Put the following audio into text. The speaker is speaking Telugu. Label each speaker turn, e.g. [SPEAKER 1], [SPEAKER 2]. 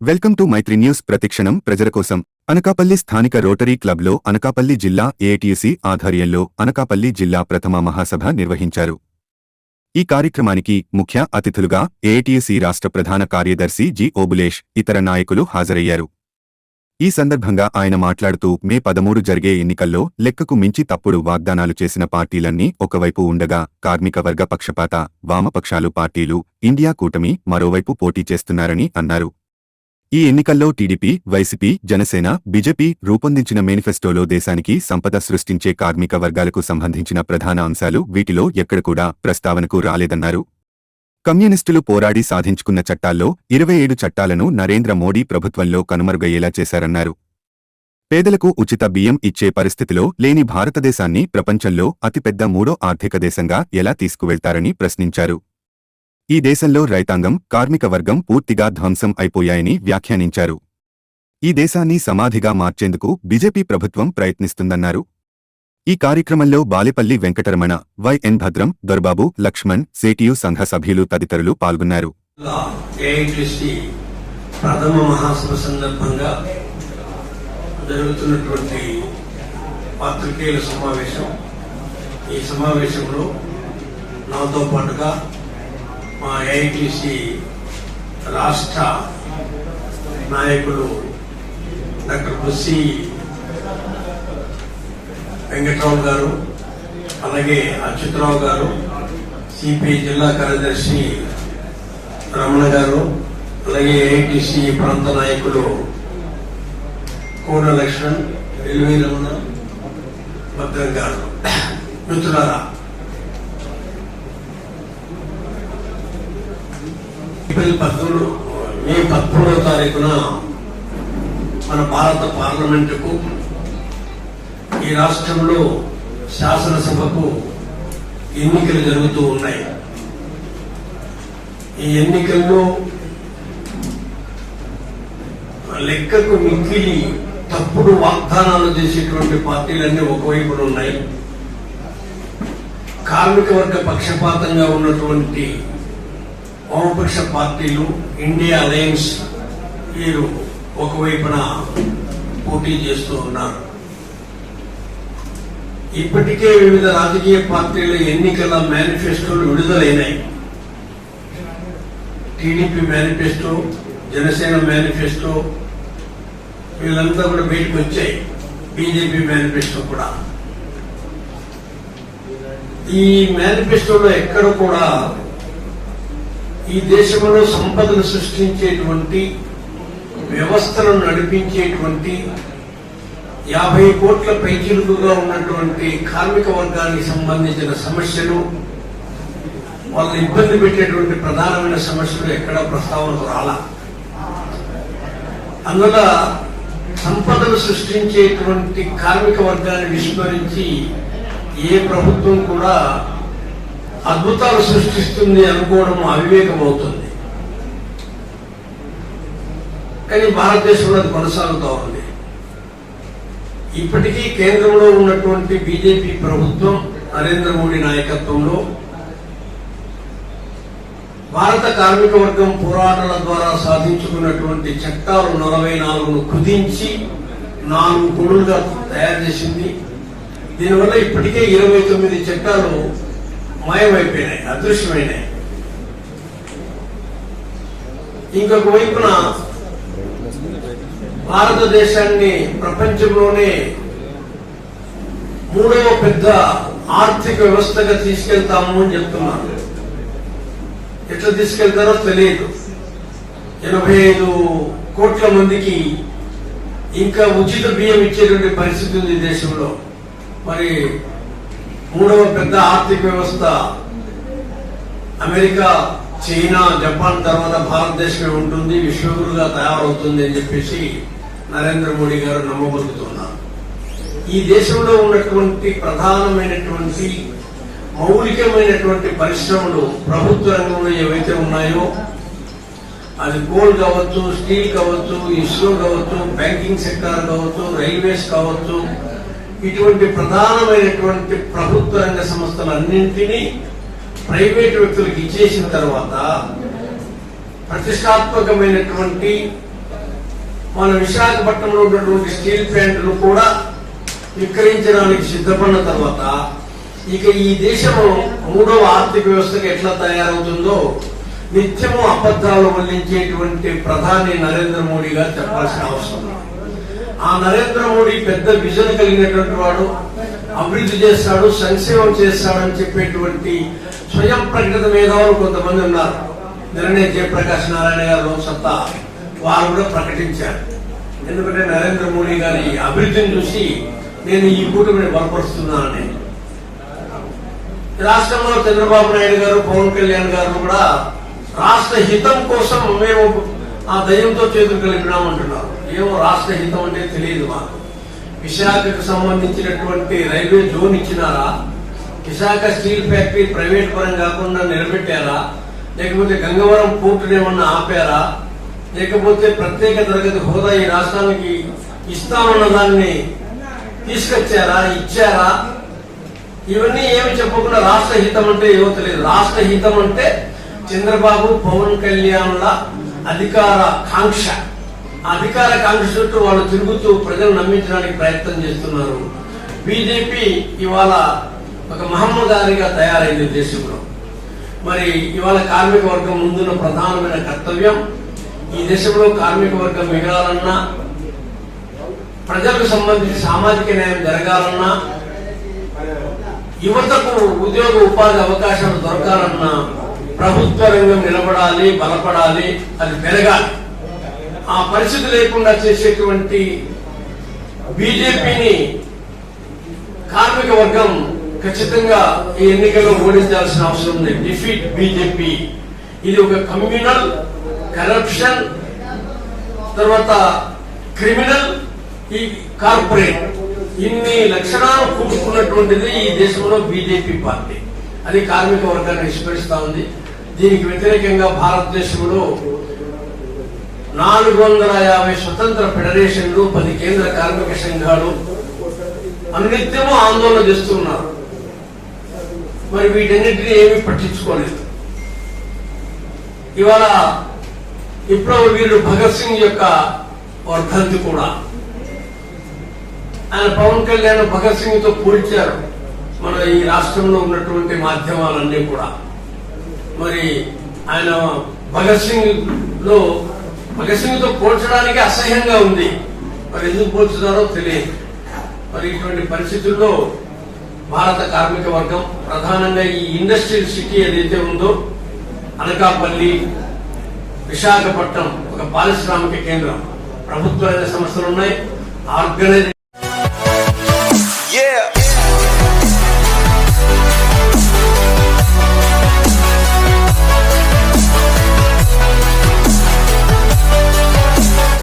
[SPEAKER 1] వెల్కమ్ టు మైత్రి న్యూస్ ప్రతిక్షణం ప్రజల కోసం. అనకాపల్లి స్థానిక రోటరీ క్లబ్లో అనకాపల్లి జిల్లా ఏటీసీ ఆధ్వర్యంలో అనకాపల్లి జిల్లా ప్రథమ మహాసభ నిర్వహించారు. ఈ కార్యక్రమానికి ముఖ్య అతిథులుగా ఏటీసీ రాష్ట్ర ప్రధాన కార్యదర్శి జి ఓబులేష్ ఇతర నాయకులు హాజరయ్యారు. ఈ సందర్భంగా ఆయన మాట్లాడుతూ మే పదమూడు జరిగే ఎన్నికల్లో లెక్కకు మించి తప్పుడు వాగ్దానాలు చేసిన పార్టీలన్నీ ఒకవైపు ఉండగా కార్మిక వర్గ పక్షపాత వామపక్షాలు పార్టీలు ఇండియా కూటమి మరోవైపు పోటీ చేస్తున్నారని అన్నారు. ఈ ఎన్నికల్లో టీడీపీ వైసీపీ జనసేన బీజేపీ రూపొందించిన మేనిఫెస్టోలో దేశానికి సంపద సృష్టించే కార్మిక వర్గాలకు సంబంధించిన ప్రధాన అంశాలు వీటిలో ఎక్కడ కూడా ప్రస్తావనకు రాలేదన్నారు. కమ్యూనిస్టులు పోరాడి సాధించుకున్న చట్టాల్లో ఇరవై ఏడు చట్టాలను నరేంద్ర మోడీ ప్రభుత్వంలో కనుమరుగయ్యేలా చేశారన్నారు. పేదలకు ఉచిత బియ్యం ఇచ్చే పరిస్థితిలో లేని భారతదేశాన్ని ప్రపంచంలో అతిపెద్ద మూడో ఆర్థిక దేశంగా ఎలా తీసుకువెళ్తారని ప్రశ్నించారు. ఈ దేశంలో రైతాంగం కార్మిక వర్గం పూర్తిగా ధ్వంసం అయిపోయాయని వ్యాఖ్యానించారు. ఈ దేశాన్ని సమాధిగా మార్చేందుకు బీజేపీ ప్రభుత్వం ప్రయత్నిస్తుందన్నారు. ఈ కార్యక్రమంలో బాలేపల్లి వెంకటరమణ వైఎన్ భద్రం దొర్బాబు లక్ష్మణ్ సేటియు సంఘ సభ్యులు తదితరులు పాల్గొన్నారు.
[SPEAKER 2] ప్రథమ మహాసభ సందర్భంగా జరుగుతున్నటువంటి పాత్రికేయుల సమావేశం. ఈ సమావేశంలో నాతో పాటుగా మా ఏఐటిసి రాష్ట్ర నాయకులు డాక్టర్ బుస్సి వెంకట్రావు గారు అలాగే అచ్యుతరావు గారు సిపిఐ జిల్లా కార్యదర్శి రమణ గారు అలాగే ఏఐటిసి ప్రాంత నాయకులు కోన లక్ష్మణ్ ఎల్వి రమణ భద్రం గారు. మిత్రులారా ఏప్రిల్ పద్మూడు మే పదమూడవ తారీఖున మన భారత పార్లమెంటుకు ఈ రాష్ట్రంలో శాసనసభకు ఎన్నికలు జరుగుతూ ఉన్నాయి. ఈ ఎన్నికల్లో లెక్కకు మిక్కిలి తప్పుడు వాగ్దానాలు చేసేటువంటి పార్టీలన్నీ ఒకవైపున ఉన్నాయి. కార్మిక వర్గ పక్షపాతంగా ఉన్నటువంటి వామపక్ష పార్టీలు ఇండియా అలయన్స్ వీరు ఒకవైపున పోటీ చేస్తూ ఉన్నారు. ఇప్పటికే వివిధ రాజకీయ పార్టీల ఎన్నికల మేనిఫెస్టోలు విడుదలైనాయి. టీడీపీ మేనిఫెస్టో జనసేన మేనిఫెస్టో వీళ్ళంతా కూడా బయటకు వచ్చాయి. బీజేపీ మేనిఫెస్టో కూడా. ఈ మేనిఫెస్టోలో ఎక్కడ కూడా ఈ దేశంలో సంపదను సృష్టించేటువంటి వ్యవస్థలను నడిపించేటువంటి యాభై కోట్ల పైచిలుకుగా ఉన్నటువంటి కార్మిక వర్గానికి సంబంధించిన సమస్యలు వాళ్ళని ఇబ్బంది పెట్టేటువంటి ప్రధానమైన సమస్యలు ఎక్కడ ప్రస్తావనకు రాలా. అందువల్ల సంపదను సృష్టించేటువంటి కార్మిక వర్గాన్ని విస్మరించి ఏ ప్రభుత్వం కూడా అద్భుతాలు సృష్టిస్తుంది అనుకోవడం అవివేకం అవుతుంది కానీ భారతదేశంలో అది కొనసాగుతూ ఉంది. ఇప్పటికీ కేంద్రంలో ఉన్నటువంటి బీజేపీ ప్రభుత్వం నరేంద్ర మోడీ నాయకత్వంలో భారత కార్మిక వర్గం పోరాటాల ద్వారా సాధించుకున్నటువంటి చట్టాలు నలభై నాలుగును కుదించి నాలుగు కొడులుగా తయారు చేసింది. దీనివల్ల ఇప్పటికే ఇరవై తొమ్మిది చట్టాలు మాయమైపోయినాయి అదృశ్యమైనాయి. ఇంకొక వైపున భారతదేశాన్ని ప్రపంచంలోనే మూడవ పెద్ద ఆర్థిక వ్యవస్థగా తీసుకెళ్తాము అని చెప్తున్నారు. ఎట్లా తీసుకెళ్తారో తెలియదు. ఎనభై ఐదు కోట్ల మందికి ఇంకా ఉచిత బియ్యం ఇచ్చేటువంటి పరిస్థితి ఉంది దేశంలో. మరి మూడవ పెద్ద ఆర్థిక వ్యవస్థ అమెరికా చైనా జపాన్ తర్వాత భారతదేశమే ఉంటుంది విశ్వగురుగా తయారవుతుంది అని చెప్పేసి నరేంద్ర మోడీ గారు నమ్మబలుగుతున్నారు ఈ దేశంలో ఉన్నటువంటి ప్రధానమైనటువంటి మౌలికమైనటువంటి పరిశ్రమలు ప్రభుత్వ రంగంలో ఏవైతే ఉన్నాయో అది కోల్ కావచ్చు స్టీల్ కావచ్చు ఇస్రో కావచ్చు బ్యాంకింగ్ సెక్టార్ కావచ్చు రైల్వేస్ కావచ్చు ఇటువంటి ప్రధానమైనటువంటి ప్రభుత్వ రంగ సంస్థలన్నింటినీ ప్రైవేట్ వ్యక్తులకు ఇచ్చేసిన తర్వాత ప్రతిష్టాత్మకమైనటువంటి మన విశాఖపట్నంలో ఉన్నటువంటి స్టీల్ ప్లాంట్లు కూడా విక్రయించడానికి సిద్ధపడిన తర్వాత ఇక ఈ దేశంలో మూడవ ఆర్థిక వ్యవస్థగా ఎట్లా తయారవుతుందో నిత్యము అబద్ధాలు వల్లించేటువంటి ప్రధాని నరేంద్ర మోడీ గారు చెప్పాల్సిన అవసరం ఉంది. ఆ నరేంద్ర మోడీ పెద్ద విజన్ కలిగినటువంటి వాడు అభివృద్ధి చేస్తాడు సంక్షేమం చేస్తాడని చెప్పేటువంటి స్వయం ప్రకటిత మేధావులు కొంతమంది ఉన్నారు. నిన్ననే జయప్రకాష్ నారాయణ గారు లోక్సత్తా వారు కూడా ప్రకటించారు. ఎందుకంటే నరేంద్ర మోడీ గారి అభివృద్ధిని చూసి నేను ఈ కూటమిని బలపరుస్తున్నానని. రాష్ట్రంలో చంద్రబాబు నాయుడు గారు పవన్ కళ్యాణ్ గారు కూడా రాష్ట్ర హితం కోసం మేము ఆ దయ్యంతో చేతులు కలిపినాం అంటున్నారు ఏమో రాష్ట్ర హితం అంటే తెలియదు మాకు. విశాఖకు సంబంధించినటువంటి రైల్వే జోన్ ఇచ్చినారా? విశాఖ స్టీల్ ఫ్యాక్టరీ ప్రైవేట్ పరం కాకుండా నిలబెట్టారా? లేకపోతే గంగవరం పోర్టును ఏమన్నా ఆపారా? లేకపోతే ప్రత్యేక తరగతి హోదా ఈ రాష్ట్రానికి ఇస్తామన్న దాన్ని తీసుకొచ్చారా? ఇచ్చారా? ఇవన్నీ ఏమి చెప్పకుండా రాష్ట్ర హితం అంటే ఏమో తెలియదు. రాష్ట్ర హితం అంటే చంద్రబాబు పవన్ కళ్యాణ్ల అధికార కాంక్ష. అధికార కాంక్ష చుట్టూ వాళ్ళు తిరుగుతూ ప్రజలు నమ్మించడానికి ప్రయత్నం చేస్తున్నారు. బీజేపీ ఇవాళ ఒక మహమ్మదారిగా తయారైంది దేశంలో. మరి ఇవాళ కార్మిక వర్గం ముందున్న ప్రధానమైన కర్తవ్యం ఈ దేశంలో కార్మిక వర్గం మిగలాలన్నా ప్రజలకు సంబంధించి సామాజిక న్యాయం జరగాలన్నా యువతకు ఉద్యోగ ఉపాధి అవకాశాలు దొరకాలన్నా ప్రభుత్వ రంగం నిలబడాలి బలపడాలి అది పెరగాలి ఆ పరిస్థితి లేకుండా చేసేటువంటి బీజేపీని కార్మిక వర్గం ఖచ్చితంగా ఈ ఎన్నికల్లో ఓడించాల్సిన అవసరం ఉంది డిఫీట్ బీజేపీ. ఇది ఒక కమ్యూనల్ కరప్షన్ తర్వాత క్రిమినల్ ఈ కార్పొరేట్. ఇన్ని లక్షణాలు కూడుకున్నటువంటిది ఈ దేశంలో బీజేపీ పార్టీ. అది కార్మిక వర్గాన్ని విస్మరిస్తా ఉంది. దీనికి వ్యతిరేకంగా భారతదేశంలో నాలుగు వందల యాభై స్వతంత్ర ఫెడరేషన్లు పది కేంద్ర కార్మిక సంఘాలు అనిత్యము ఆందోళన చేస్తున్నారు మరి వీటన్నిటిని ఏమీ పట్టించుకోలేదు. ఇవాళ ఇప్పుడు వీరు భగత్ సింగ్ యొక్క వర్ధంతి కూడా. ఆయన పవన్ కళ్యాణ్ భగత్ సింగ్తో పోల్చారు మన ఈ రాష్ట్రంలో ఉన్నటువంటి మాధ్యమాలన్నీ కూడా. మరి ఆయన భగత్ సింగ్లో భగత్ సింగ్తో పోల్చడానికి అసహ్యంగా ఉంది. మరి ఎందుకు పోల్చుతారో తెలియదు. మరి ఇటువంటి పరిస్థితుల్లో భారత కార్మిక వర్గం ప్రధానంగా ఈ ఇండస్ట్రియల్ సిటీ ఏదైతే ఉందో అనకాపల్లి విశాఖపట్నం ఒక పారిశ్రామిక కేంద్రం. ప్రభుత్వ సంస్థలు ఉన్నాయి ఆర్గనైజ్